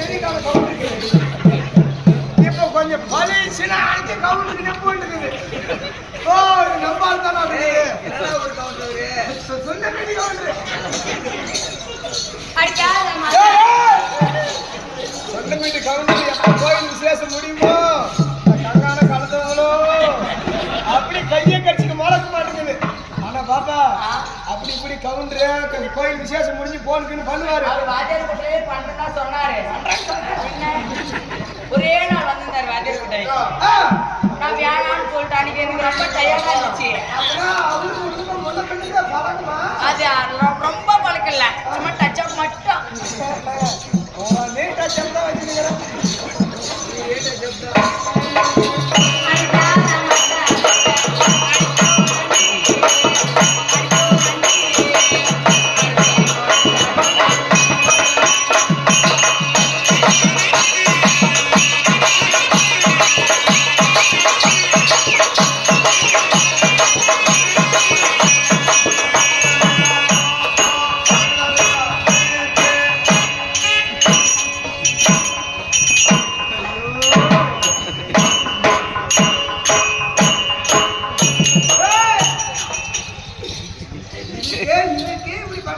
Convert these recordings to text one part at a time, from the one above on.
தெரியாம கவுந்துருக்கு இப்போ கொஞ்சம் பழிச்சுனா அடுத்து கவுண்டுக்கு நம்ப இருக்குது ஓ இது நம்பால் தானே ஒரு கவுண்டர் சொன்ன வீட்டு கவுண்டர் எப்ப கோயில் விசேஷம் முடியுமோ? கங்கான கலந்தவங்களோ அப்படி கையை கடிச்சுக்க மறக்க மாட்டேங்குது ஆனா பாப்பா அப்படி இப்படி கவுண்டரு கோயில் விசேஷம் முடிஞ்சு போனுக்குன்னு பண்ணுவாரு. ரொம்ப டயர்டா இருந்துச்சு. அப்படின்னா ரொம்ப மட்டும் முன்ன பின்ன பழக்கமா அது ரொ- ரொம்ப பழக்கல சும்மா டச் அப் மட்டும்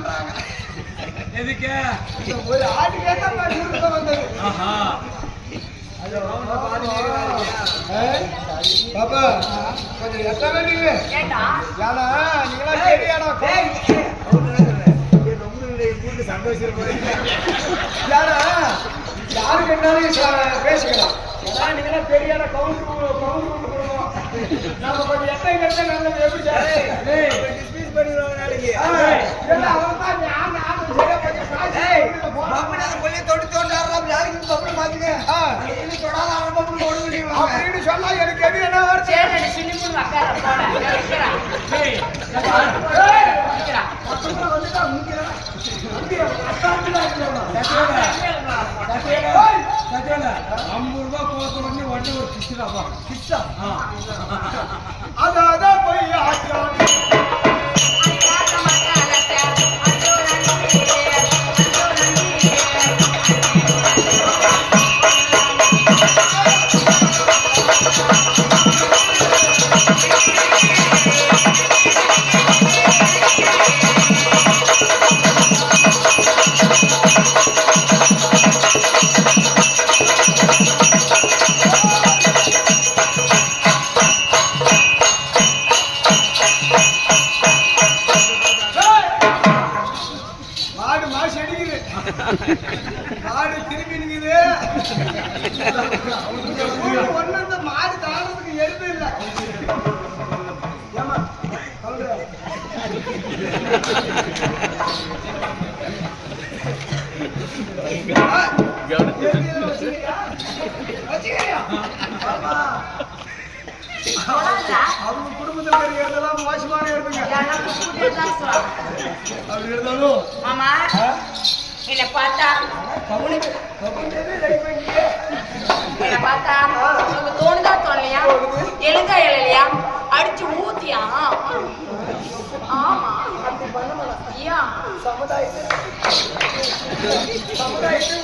பண்றாங்க எதுக்கு? ஒரு ஆட்டு கேட்டா இவருக்கு வந்தது. ஆஹா. பாப்பா கொஞ்சம் வேண்டியது. ஏண்டா? ஏன்னா நீங்களா தெரியாடா யாரா யாரு கேட்டாலும் பேசிக்கலாம். ஏன்னா நீங்களா பெரியாட கவுண்டர் கவுண்டர் கொடுக்கணும் நம்ம கொஞ்சம் எட்ட கிடைச்சா நல்லது எப்படி பண்ணிடுவாங்க நாளைக்கு. அப்படின்னு சொன்னா எனக்கு எது என்ன ஐம்பது ரூபாய் உடனே உடனே ஒரு அதான் போய் ஆச்சு அவங்க குடும்பத்துல இருக்கிற எருதெல்லாம் மோசமான எருதுங்க அப்படி இருந்தாலும் மாமா ஆ? என்னை பார்த்தா கவுனுக்கு கவுனுக்கு Ja, ja.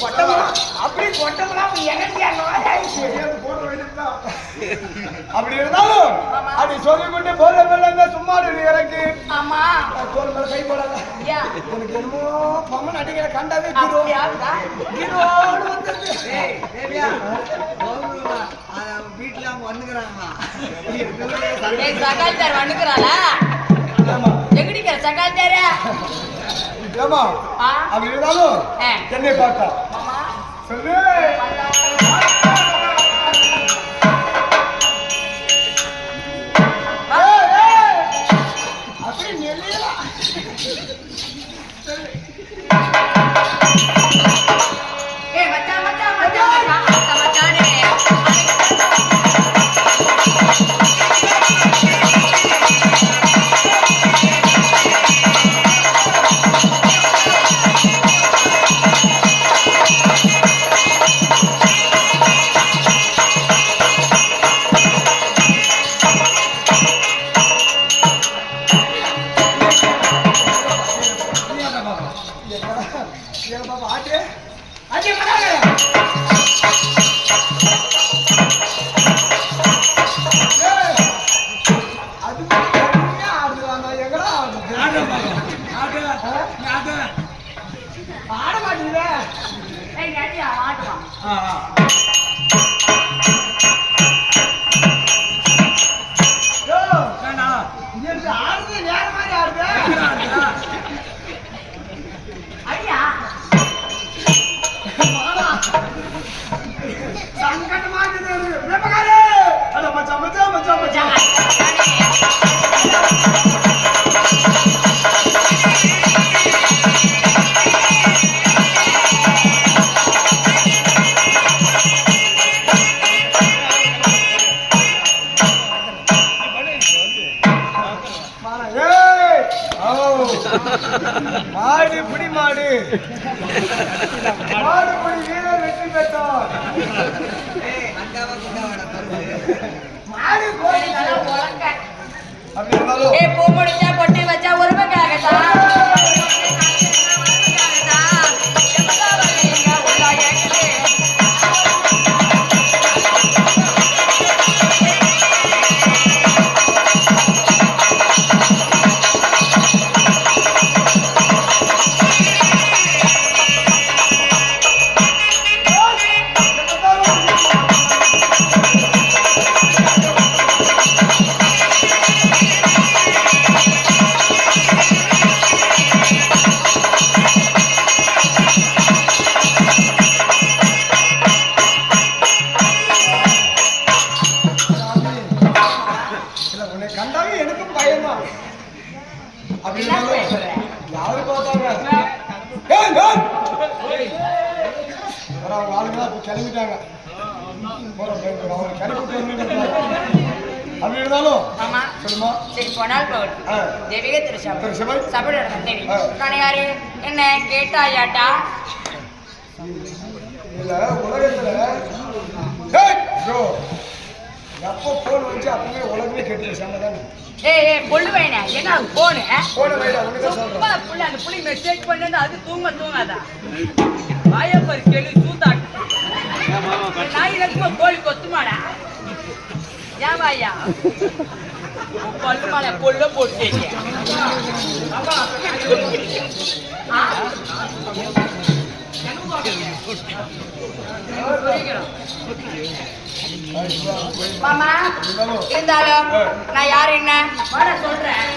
கொட்டமெல்லாம் அப்படி கொட்டமெல்லாம் வைத்துட்டான். அப்படி இருந்தாலும். அப்படி சொல்லிக் கொண்டு போற மேல சும்மா இறக்கி. ஆமா. தோல் மேல கை போடாத ஏன் எனக்கு என்னமோ பொம்மன் அடிக்கிற கண்டாவே வீட்டுல அவங்க வந்துக்கிறாங்கம்மா. ஏய் சகால் தார் வந்துக்கிறாளா எங்கடிக்கிற சகால் ஆ? அப்படி இருந்தாலும். என்னை பார்த்தா. சொல்லு. ஆட்டு அப்படி இருந்தாலும் ஆமா சொல்லுமா சரி போனால் போகட்டும் தெய்வீக திருச்சபை? என்ன கேட்டாயாட்டா இல்ல உலகத்துல எப்போ போன் வச்சு அப்பவே உலகமே ஏய் ஏய் என்ன போனு போன வைடா உனக்கு சொல்றேன் புள்ள அந்த புள்ளி மெசேஜ் பண்ணது அது தூங்க தூங்காதா வாயப்பர் கேளு கோழி கொத்துமாடா. ஏன் வாயா. உன் பொல்ல போட்டு மாமா இருந்தாலும் நான் யார் என்ன? சொல்றேன்.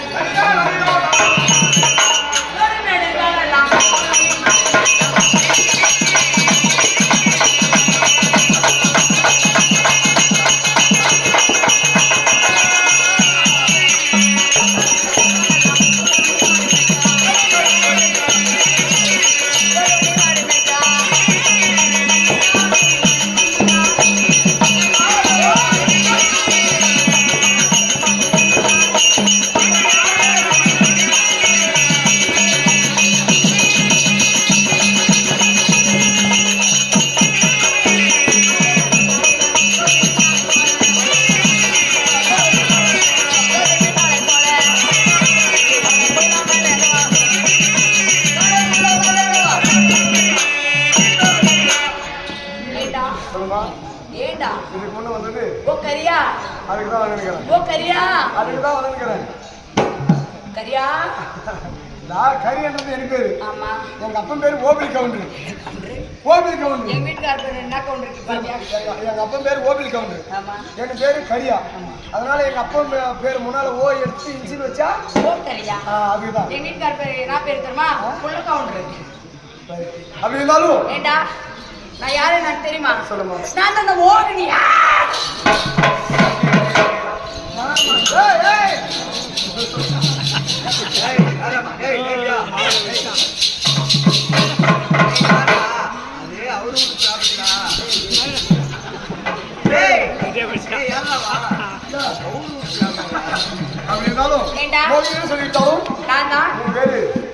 ஓ கரியா. அதுக்கு தான் வந்துருக்கிறேன். ஓ கரியா. அதுக்கு தான் வந்துருக்கிறேன். கரியா. நான் கரியன்றது எனக்கு பேரு. ஆமா. எங்க அப்பன் பேரு ஓபில் கவுண்டர். ஓபில் கவுண்டர். எங்க வீட்டுக்கார பேர் என்ன கவுண்டர் இருக்கு எங்க- அப்பன் பேரு ஓபில் கவுண்டர். ஆமா. என் பேரு கரியா. அதனால எங்க அப்பன் பே- பேரு முன்னால ஓ எடுத்து இன்சில் வச்சா ஓ கரியா. அதுதான். எங்க வீட்டுக்கார பேர் என்ன பேர் தெரியுமா? புள்ள கவுண்டர் அப்படி இருந்தாலும் ஏண்டா? நான் யாரு எனக்கு தெரியுமா? சொல்லுமா நான் அந்த மோகினியா சொல்லிட்டாலும் நான் தான்.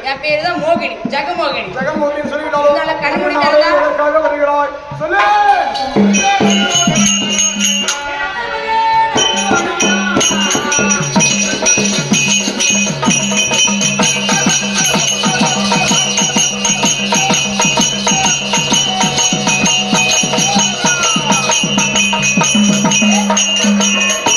என் பேரு தான் மோகினி ஜெகமோகினி. ஜெகமோகினின்னு சொல்லிட்டாலும் உன்னால கண்மூடி? எதற்காக வருகிறாய். சொல்லு! ஏண்டா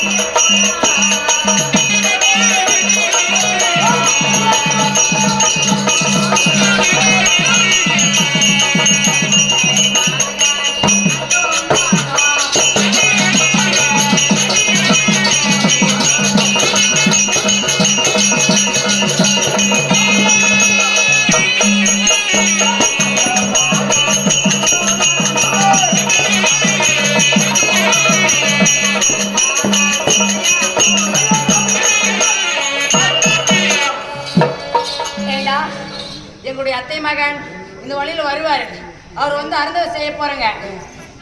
மகன். இந்த வழியில வருவாரு. அவர் வந்து அருந்தவை செய்ய போறேங்க.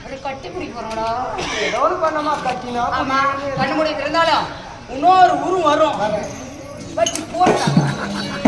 ஒரு கட்டி பிடிக்க போறோம்டா. ஏதாவது பண்ணமா கட்டினா? ஆமா. கண்ணு மூடி இருந்தாலும் இன்னொரு உருவம் வரும். வச்சு போட்டாங்க